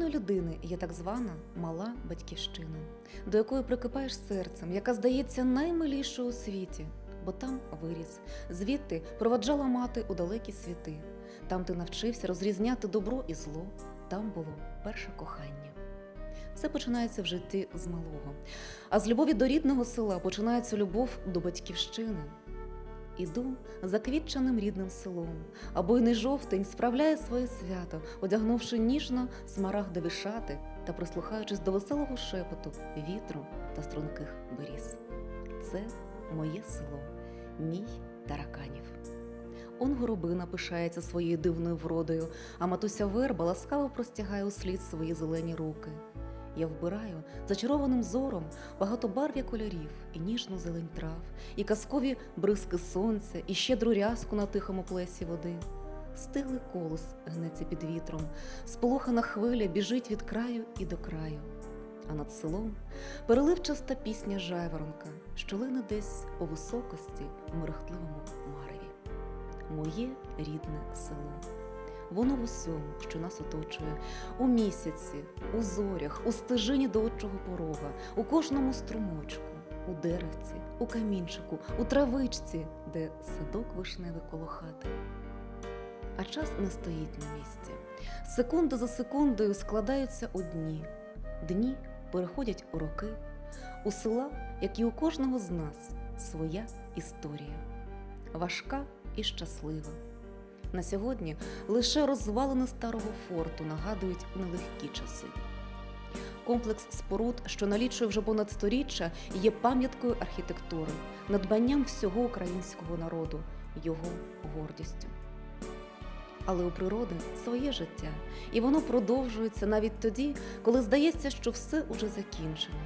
кожної людини є так звана мала батьківщина, до якої прикипаєш серцем, яка здається наймилішою у світі, бо там виріс. Звідти проваджала мати у далекі світи. Там ти навчився розрізняти добро і зло. Там було перше кохання. Все починається в житті з малого. А з любові до рідного села починається любов до батьківщини. Іду заквітченим рідним селом, а буйний жовтень справляє своє свято, одягнувши ніжно смарагдові шати та прислухаючись до веселого шепоту вітру та струнких беріз. Це моє село, мій тараканів. Он горобина пишається своєю дивною вродою, а матуся верба ласкаво простягає услід свої зелені руки. Я вбираю зачарованим зором багатобарв'я кольорів і ніжну зелень трав, і казкові бризки сонця, і щедру рязку на тихому плесі води. Стиглий колос гнеться під вітром, сполохана хвиля біжить від краю і до краю. А над селом переливчаста пісня жайворонка, що лине десь у високості в мерехтливому мареві. Моє рідне село. Воно в усьому, що нас оточує, у місяці, у зорях, у стежині до отчого порога, у кожному струмочку, у деревці, у камінчику, у травичці, де садок вишневий коло хати. А час не стоїть на місці. Секунда за секундою складаються у дні, дні переходять у роки. У села, як і у кожного з нас, своя історія важка і щаслива. На сьогодні лише розвалини старого форту нагадують нелегкі часи. Комплекс споруд, що налічує вже понад сторіччя, є пам'яткою архітектури, надбанням всього українського народу, його гордістю. Але у природи своє життя, і воно продовжується навіть тоді, коли здається, що все уже закінчено.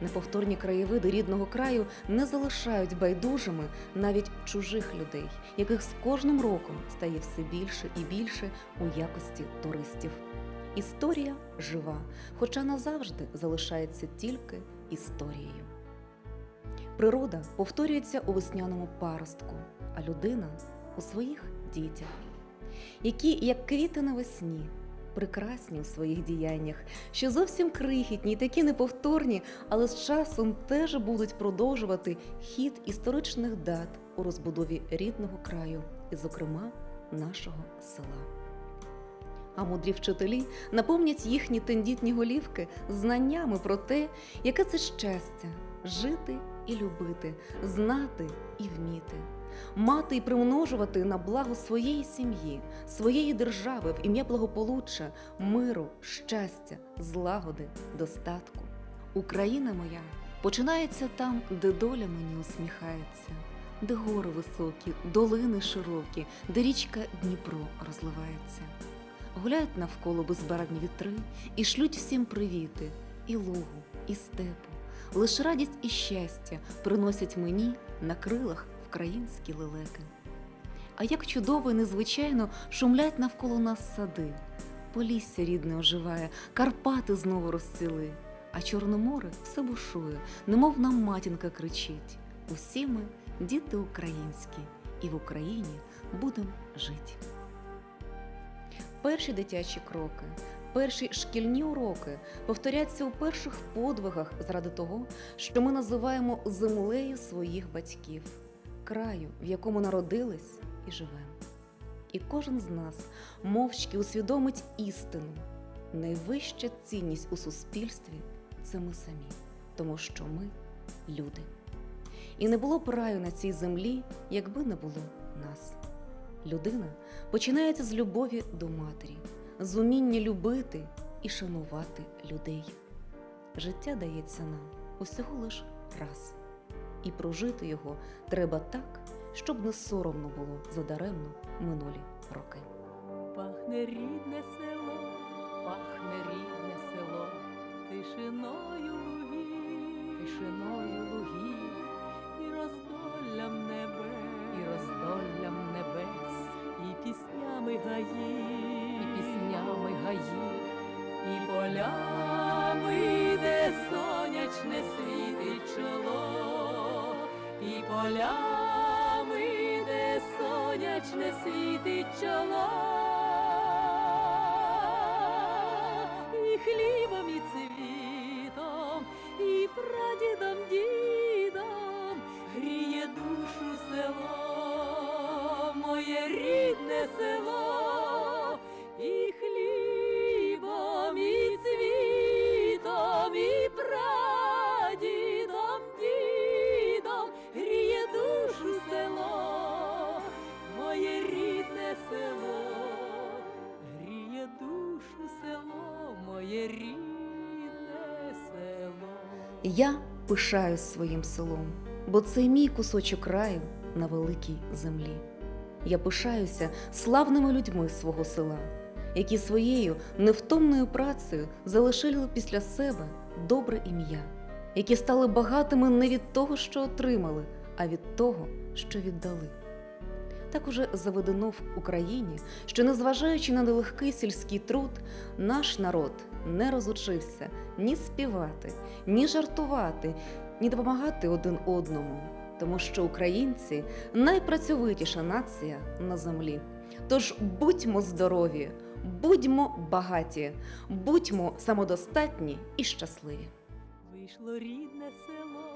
Неповторні краєвиди рідного краю не залишають байдужими навіть чужих людей, яких з кожним роком стає все більше і більше у якості туристів. Історія жива, хоча назавжди залишається тільки історією. Природа повторюється у весняному паростку, а людина у своїх дітях, які, як квіти навесні, прекрасні у своїх діяннях, що зовсім крихітні, такі неповторні, але з часом теж будуть продовжувати хід історичних дат у розбудові рідного краю, і, зокрема, нашого села. А мудрі вчителі наповнять їхні тендітні голівки знаннями про те, яке це щастя жити і любити, знати і вміти, мати і примножувати на благо своєї сім'ї, своєї держави в ім'я благополуччя, миру, щастя, злагоди, достатку. Україна моя починається там, де доля мені усміхається, де гори високі, долини широкі, де річка Дніпро розливається. Гуляють навколо безбарвні вітри і шлють всім привіти, і лугу, і степу. Лиш радість і щастя приносять мені на крилах вкраїнські лелеки. А як чудово і незвичайно шумлять навколо нас сади, Полісся рідне оживає, Карпати знову розцвіли, а Чорне море все бушує, немов нам матінка кричить. Усі ми діти українські, і в Україні будемо жити. Перші дитячі кроки, перші шкільні уроки повторяться у перших подвигах заради того, що ми називаємо землею своїх батьків, краю, в якому народились і живемо. І кожен з нас мовчки усвідомить істину. Найвища цінність у суспільстві це ми самі, тому що ми люди. І не було б раю на цій землі, якби не було нас. Людина починається з любові до матері, з уміння любити і шанувати людей. Життя дається нам усього лиш раз, і прожити його треба так, щоб не соромно було задаремно минулі роки. Пахне рідне село, пахне рідне село, тишиною моє рідне село. Я пишаюсь своїм селом, бо це мій кусочок краю на великій землі. Я пишаюся славними людьми свого села, які своєю невтомною працею залишили після себе добре ім'я, які стали багатими не від того, що отримали, а від того, що віддали. Так уже заведено в Україні, що, незважаючи на нелегкий сільський труд, наш народ не розучився ні співати, ні жартувати, ні допомагати один одному, тому що українці найпрацьовитіша нація на землі. Тож будьмо здорові, будьмо багаті, будьмо самодостатні і щасливі. Вийшло рідне село,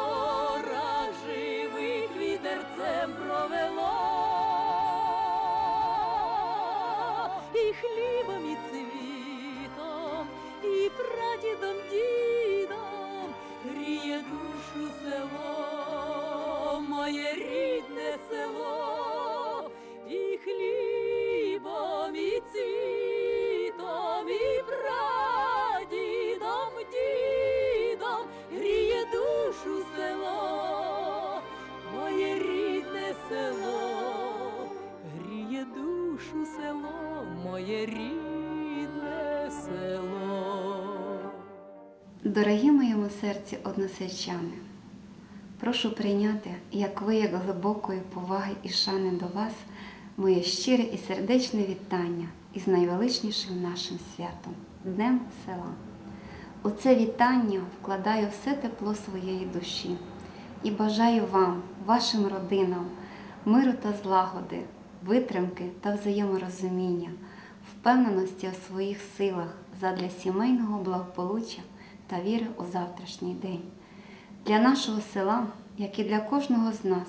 моє рідне село. Дорогі моєму серці односельчани, прошу прийняти, як вияк глибокої поваги і шани до вас, моє щире і сердечне вітання із найвеличнішим нашим святом Днем села. У це вітання вкладаю все тепло своєї душі і бажаю вам, вашим родинам, миру та злагоди, витримки та взаєморозуміння, впевненості у своїх силах задля сімейного благополуччя та віри у завтрашній день. Для нашого села, як і для кожного з нас,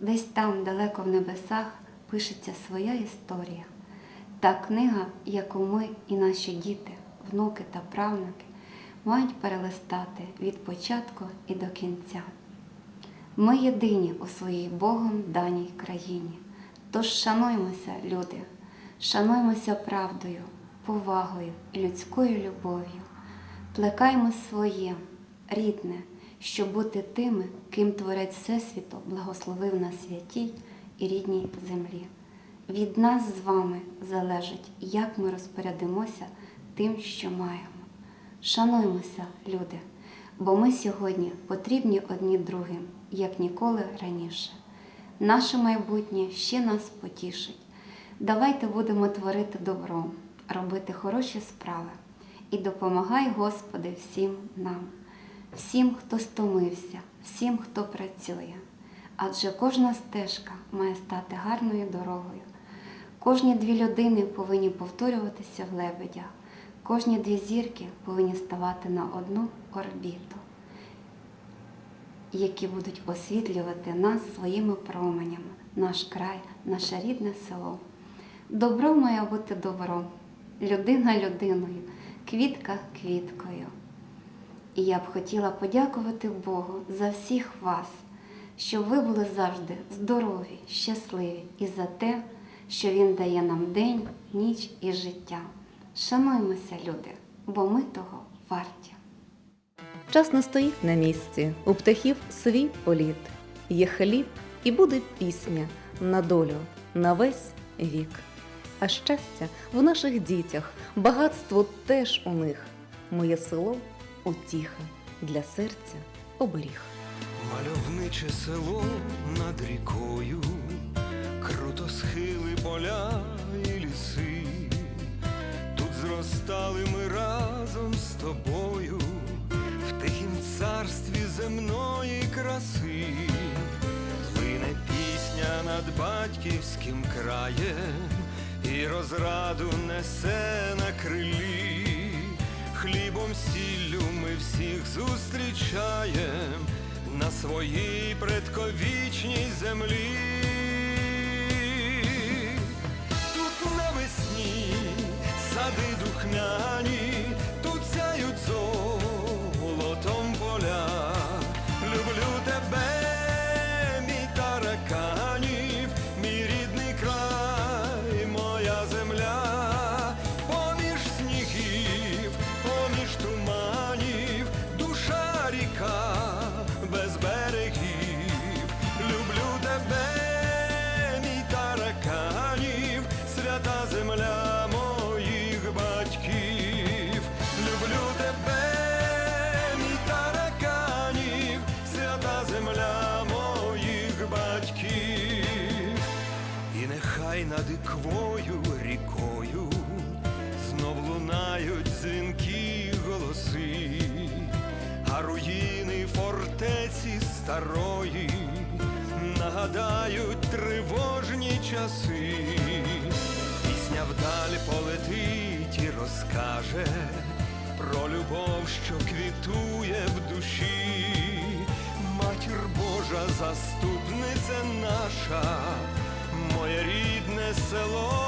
десь там, далеко в небесах, пишеться своя історія. Та книга, яку ми і наші діти, внуки та правнуки мають перелистати від початку і до кінця. Ми єдині у своїй Богом даній країні. Тож шануймося, люди, шануймося правдою, повагою і людською любов'ю. Плекаймо своє, рідне, щоб бути тими, ким Творець Всесвіту благословив на святій і рідній землі. Від нас з вами залежить, як ми розпорядимося тим, що маємо. Шануймося, люди, бо ми сьогодні потрібні одні другим, як ніколи раніше. Наше майбутнє ще нас потішить. Давайте будемо творити добро, робити хороші справи і допомагай, Господи, всім нам, всім, хто стомився, всім, хто працює. Адже кожна стежка має стати гарною дорогою. Кожні дві людини повинні повторюватися в лебедях, кожні дві зірки повинні ставати на одну орбіту, які будуть освітлювати нас своїми променями, наш край, наше рідне село. Добро має бути добром, людина людиною, квітка квіткою. І я б хотіла подякувати Богу за всіх вас, щоб ви були завжди здорові, щасливі і за те, що Він дає нам день, ніч і життя. Шануймося, люди, бо ми того варті. Час не стоїть на місці, у птахів свій політ. Є хліб і буде пісня на долю, на весь вік. А щастя в наших дітях, багатство теж у них. Моє село утіха для серця оберіг. Мальовниче село над рікою, круто схили поля і ліси. Тут зростали ми разом з тобою в тихім царстві земної краси. Лине пісня над батьківським краєм і розраду несе на крилі. Хлібом сіллю ми всіх зустрічаєм на своїй предковічній землі. Старої нагадають тривожні часи. Пісня вдаль полетить і розкаже про любов, що квітує в душі. Матір Божа, заступниця наша, моє рідне село.